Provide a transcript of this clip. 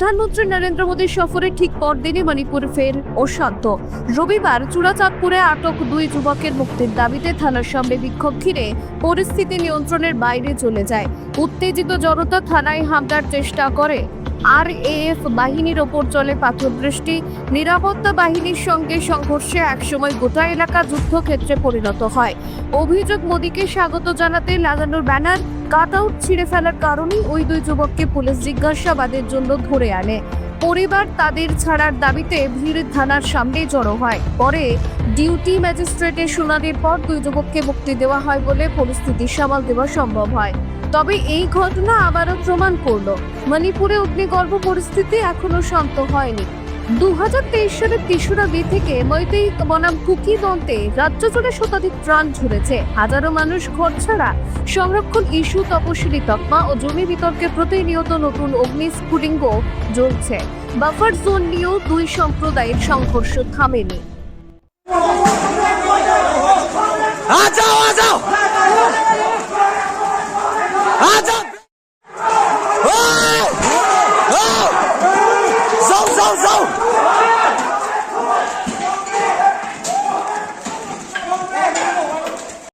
প্রধানমন্ত্রী নরেন্দ্র মোদীর সফরের ঠিক পরদিনই মণিপুর ফের অশান্ত। রবিবার চূড়াচাঁদপুরে আটক দুই যুবকের মুক্তির দাবিতে থানার সামনে বিক্ষোভ ঘিরে পরিস্থিতি নিয়ন্ত্রণের বাইরে চলে যায়। উত্তেজিত জনতা থানায় হামলার চেষ্টা করে। আর এএফ বাহিনীর ওপর চলে পাথর বৃষ্টি। নিরাপত্তা বাহিনীর সঙ্গে সংঘর্ষে একসময় গোটা এলাকা যুদ্ধক্ষেত্রে পরিণত হয়। অভিযোগ মোদীকে স্বাগত জানাতে লাগানোর ব্যানার কাট আউট ছিঁড়ে ফেলার কারণেই ওই দুই যুবককে পুলিশ জিজ্ঞাসাবাদের জন্য ধরে আনে। পরিবার তাদের ছাড়ার দাবিতে ভিড় থানার সামনে জড়ো হয়। পরে ডিউটি ম্যাজিস্ট্রেটের শুনানির পর দুই যুবককে মুক্তি দেওয়া হয় বলে পরিস্থিতি সামাল দেওয়া সম্ভব হয়। তবে এই ঘটনা আবারও প্রমাণ করল। মণিপুরে অগ্নিগর্ভ পরিস্থিতি এখনও শান্ত হয়নি। দু হাজার তেইশ সালে তিসুরা বি থেকে মৈতেই বনাম কুকি দন্তে রাজ্য জুড়ে শতাধিক প্রাণ ঝরেছে হাজারো মানুষ ঘর ছাড়া সংরক্ষণ ইস্যু, তপশিলি, তকমা ও জমি বিতর্কে প্রতিনিয়ত নতুন অগ্নি স্ফুলিঙ্গ জ্বলছে। বাফার জোন নিয়েও দুই সম্প্রদায়ের সংঘর্ষ থামেনি। আ যাও, আ Leãozão!